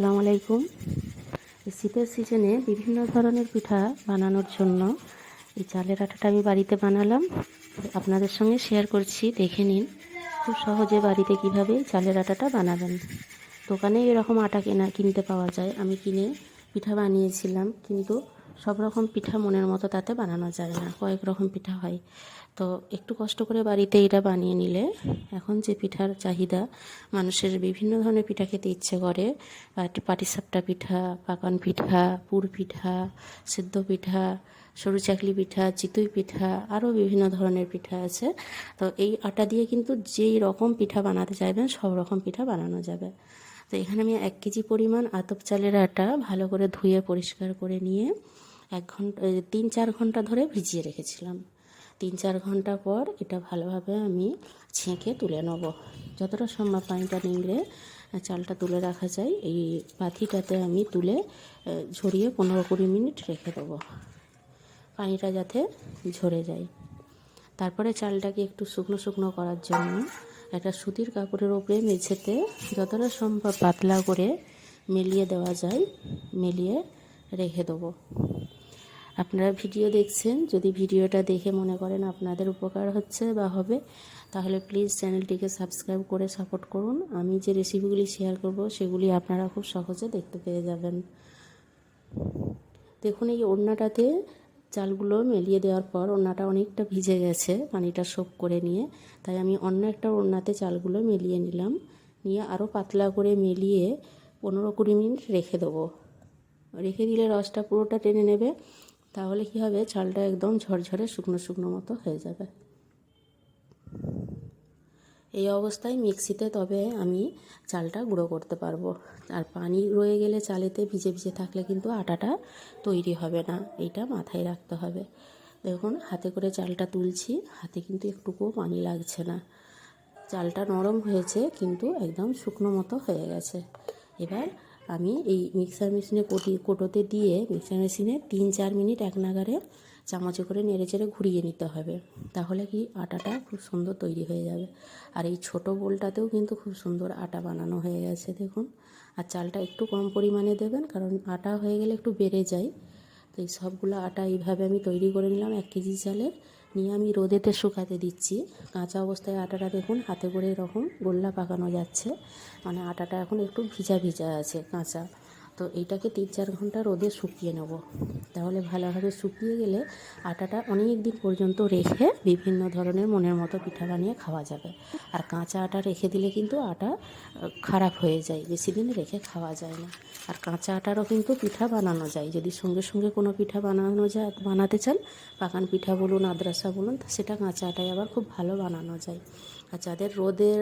আসসালামু আলাইকুম। এই শীতের সিজনে বিভিন্ন ধরনের পিঠা বানানোর জন্য এই চালের আটাটা আমি বাড়িতে বানালাম। আপনাদের সঙ্গে শেয়ার করছি, দেখে নিন খুব সহজে বাড়িতে কীভাবে চালের আটাটা বানাবেন। দোকানে এরকম আটা কেনা, কিনতে পাওয়া যায়। আমি কিনে পিঠা বানিয়েছিলাম, কিন্তু সব রকম পিঠা মনের মতো তাতে বানানো যায় না, কয়েক রকম পিঠা হয়। তো একটু কষ্ট করে বাড়িতে এটা বানিয়ে নিলে এখন যে পিঠার চাহিদা, মানুষের বিভিন্ন ধরনের পিঠা খেতে ইচ্ছে করে। পাটিসাপটা পিঠা, পাকান পিঠা, পুর পিঠা, সিদ্ধ পিঠা, সরু চাকলি পিঠা, চিতই পিঠা, আরও বিভিন্ন ধরনের পিঠা আছে। তো এই আটা দিয়ে কিন্তু যেই রকম পিঠা বানাতে চাইবেন, সব রকম পিঠা বানানো যাবে। তো এখানে আমি এক কেজি পরিমাণ আতপ চালের আটা ভালো করে ধুয়ে পরিষ্কার করে নিয়ে এক ঘণ্টা তিন চার ঘণ্টা ধরে ভিজিয়ে রেখেছিলাম। তিন চার ঘণ্টা পর এটা ভালোভাবে আমি ছেঁকে তুলে নেব। যতটা সম্ভব পানিটা নিংড়ে চালটা তুলে রাখা যায়। এই পাথিটাতে আমি তুলে ঝরিয়ে পনেরো কুড়ি মিনিট রেখে দেবো। পানিটা যাতে ঝরে যায়। তারপরে চালটাকে একটু শুকনো শুকনো করার জন্য একটা সুতির কাপড়ের ওপরে মেঝেতে যতটা সম্ভব পাতলা করে মেলিয়ে দেওয়া যায়, মেলিয়ে রেখে দেবো। আপনারা ভিডিও দেখছেন, যদি ভিডিওটা দেখে মনে করেন আপনাদের উপকার হচ্ছে বা হবে, তাহলে প্লিজ চ্যানেলটিকে সাবস্ক্রাইব করে সাপোর্ট করুন। আমি যে রেসিপিগুলি শেয়ার করব, সেগুলি আপনারা খুব সহজে দেখতে পেয়ে যাবেন। দেখুন, এই ওড়নাটাতে চালগুলো মেলিয়ে দেওয়ার পর ওড়নাটা অনেকটা ভিজে গেছে পানিটা সোপ করে নিয়ে, তাই আমি অন্য একটা ওড়নাতে চালগুলো মেলিয়ে নিলাম। নিয়ে আরও পাতলা করে মেলিয়ে পনেরো কুড়ি মিনিট রেখে দেবো। রেখে দিলে রসটা পুরোটা টেনে নেবে। তাহলে কি হবে? চালটা একদম ঝরঝরে শুকনো শুকনো মতো হয়ে যাবে। এই অবস্থায় মিক্সিতে তবে আমি চালটা গুঁড়ো করতে পারব। আর পানি রয়ে গেলে চালেতে ভিজে ভিজে থাকলে কিন্তু আটাটা তৈরি হবে না। এইটা মাথায় রাখতে হবে। দেখুন, হাতে করে চালটা তুলছি, হাতে কিন্তু একটুকুও পানি লাগছে না। চালটা নরম হয়েছে, কিন্তু একদম শুকনো মতো হয়ে গেছে। এবার আমি এই মিক্সার মেশিনে কোটি, কোটোতে দিয়ে মিক্সার মেশিনে তিন, চার মিনিট এক নাগারে চামচে করে নেড়ে চেড়ে ঘুরিয়ে নিতে হবে। তাহলে কি আটাটা খুব সুন্দর তৈরি হয়ে যাবে। আর এই ছোট বোলটাতেও কিন্তু খুব সুন্দর আটা বানানো হয়ে গেছে, দেখুন। আর চালটা একটু কম পরিমাণে দেবেন, কারণ আটা হয়ে গেলে একটু বেড়ে যায়। তো এই সবগুলো আটা এইভাবে আমি তৈরি করে নিলাম এক কেজি চালের। নিয়ে আমি রোদেতে শুকাতে দিচ্ছি। কাঁচা অবস্থায় আটাটা দেখুন, হাতে করে এরকম গোল্লা পাকানো যাচ্ছে। মানে আটাটা এখন একটু ভিজা ভিজা আছে, কাঁচা। তো এইটাকে তিন চার ঘণ্টা রোদে শুকিয়ে নেব। তাহলে ভালোভাবে শুকিয়ে গেলে আটাটা অনেক দিন পর্যন্ত রেখে বিভিন্ন ধরনের মনের মতো পিঠা বানিয়ে খাওয়া যাবে। আর কাঁচা আটা রেখে দিলে কিন্তু আটা খারাপ হয়ে যায়, বেশি দিন রেখে খাওয়া যায় না। আর কাঁচা আটারও কিন্তু পিঠা বানানো যায়। যদি সঙ্গে সঙ্গে কোনো পিঠা বানানো যায়, বানাতে চান পাকান পিঠা বলুন, আদ্রাসা বলুন সেটা কাঁচা আটায় আবার খুব ভালো বানানো যায়। আর যাদের রোদের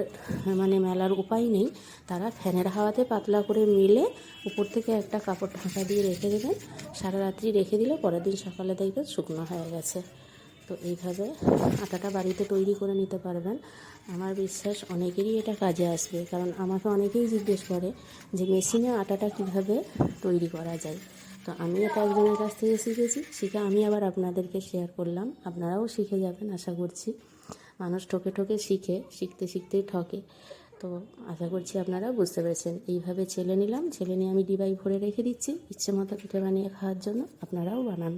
মানে মেলার উপায় নেই, তারা ফ্যানের হাওয়াতে পাতলা করে মিলে উপর থেকে একটা কাপড় ঢাকা দিয়ে রেখে দেবেন। সারা রাত্রি রেখে দিলে পরের দিন সকালে দেখবেন শুকনো হয়ে গেছে। তো এইভাবে আটাটা বাড়িতে তৈরি করে নিতে পারবেন। আমার বিশ্বাস অনেকেরই এটা কাজে আসবে, কারণ আমাকে অনেকেই জিজ্ঞেস করে যে মেশিনে আটাটা কীভাবে তৈরি করা যায়। তো আমি এটা একজনের কাছ থেকে শিখেছি, শিখে আমি আবার আপনাদেরকে শেয়ার করলাম। আপনারাও শিখে যাবেন, আশা করছি। মানুষ ঠকে ঠকে শিখে, শিখতে শিখতেই ঠকে। তো আশা করছি আপনারা বুঝতে পেরেছেন। এইভাবে ছেলে নিলাম, ছেলে নিয়ে আমি ডিবাই ভরে রেখে দিচ্ছি। ইচ্ছে মতো পিঠে বানিয়ে খাওয়ার জন্য আপনারাও বানান।